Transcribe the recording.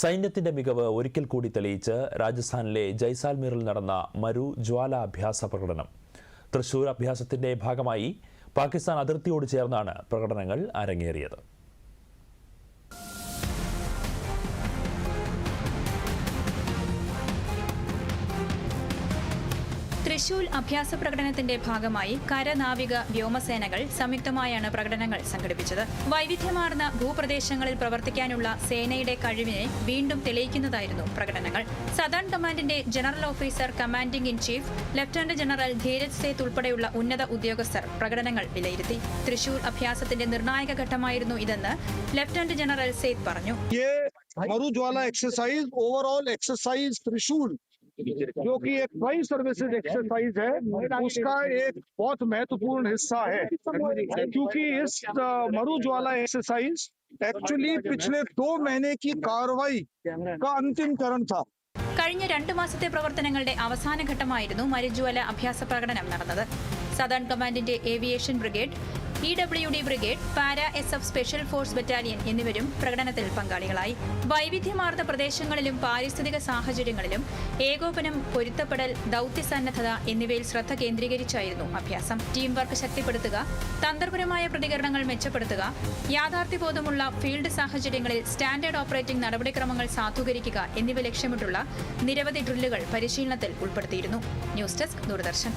സൈന്യത്തിന്റെ മികവ് ഒരിക്കൽ കൂടി തെളിയിച്ച് രാജസ്ഥാനിലെ ജയ്സാൽമീറിൽ നടന്ന മരു ജ്വാല അഭ്യാസ പ്രകടനം. തൃശൂർ അഭ്യാസത്തിന്റെ ഭാഗമായി പാകിസ്ഥാൻ അതിർത്തിയോട് ചേർന്നാണ് പ്രകടനങ്ങൾ അരങ്ങേറിയത്. ത്രിശൂൽ അഭ്യാസ പ്രകടനത്തിന്റെ ഭാഗമായി കരനാവിക വ്യോമസേനകൾ സംയുക്തമായാണ് പ്രകടനങ്ങൾ സംഘടിപ്പിച്ചത്. വൈവിധ്യമാർന്ന ഭൂപ്രദേശങ്ങളിൽ പ്രവർത്തിക്കാനുള്ള സേനയുടെ കഴിവിനെ വീണ്ടും തെളിയിക്കുന്നതായിരുന്നു പ്രകടനങ്ങൾ. സദേൺ കമാൻഡിന്റെ general officer commanding in chief lieutenant general Dheeraj Seth ഉൾപ്പെടെയുള്ള ഉന്നത ഉദ്യോഗസ്ഥർ പ്രകടനങ്ങൾ വിലയിരുത്തി. തൃശൂർ അഭ്യാസത്തിന്റെ നിർണായക ഘട്ടമായിരുന്നു ഇതെന്ന് ലഫ്റ്റനന്റ് ജനറൽ സേത്ത് പറഞ്ഞു. Marujwala exercise overall exercise Thrissur जो कि एक ट्राई सर्विसेज एक्सरसाइज है उसका एक बहुत महत्वपूर्ण हिस्सा है क्योंकि इस अ, मरु ज्वाला एक्सरसाइज एक्चुअली पिछले दो महीने की कार्रवाई का अंतिम चरण था കഴിഞ്ഞ രണ്ടു മാസത്തെ പ്രവർത്തനങ്ങളുടെ അവസാന ഘട്ടമായിരുന്നു മരുജ്വല അഭ്യാസ പ്രകടനം നടന്നത് സദേൺ കമാൻഡിന്റെ aviation brigade E W D brigade para S F special force battalion എന്നിവരും പ്രകടനത്തിൽ പങ്കാളികളായി. വൈവിധ്യമാർന്ന പ്രദേശങ്ങളിലും പാരിസ്ഥിതിക സാഹചര്യങ്ങളിലും ഏകോപനം പൊരുത്തപ്പെടൽ ദൌത്യസന്നദ്ധത എന്നിവയിൽ ശ്രദ്ധ കേന്ദ്രീകരിച്ചായിരുന്നു അഭ്യാസം. ടീം വർക്ക് ശക്തിപ്പെടുത്തുക തന്ത്രപരമായ പ്രതികരണങ്ങൾ മെച്ചപ്പെടുത്തുക യാഥാർത്ഥ്യബോധമുള്ള ഫീൽഡ് സാഹചര്യങ്ങളിൽ സ്റ്റാൻഡേർഡ് ഓപ്പറേറ്റിംഗ് നടപടിക്രമങ്ങൾ സാധൂകരിക്കുക എന്നിവ ലക്ഷ്യമിട്ടുള്ള നിരവധി ഡ്രില്ലുകൾ പരിശീലനത്തിൽ ഉൾപ്പെടുത്തിയിരുന്നു. News desk Doordarshan.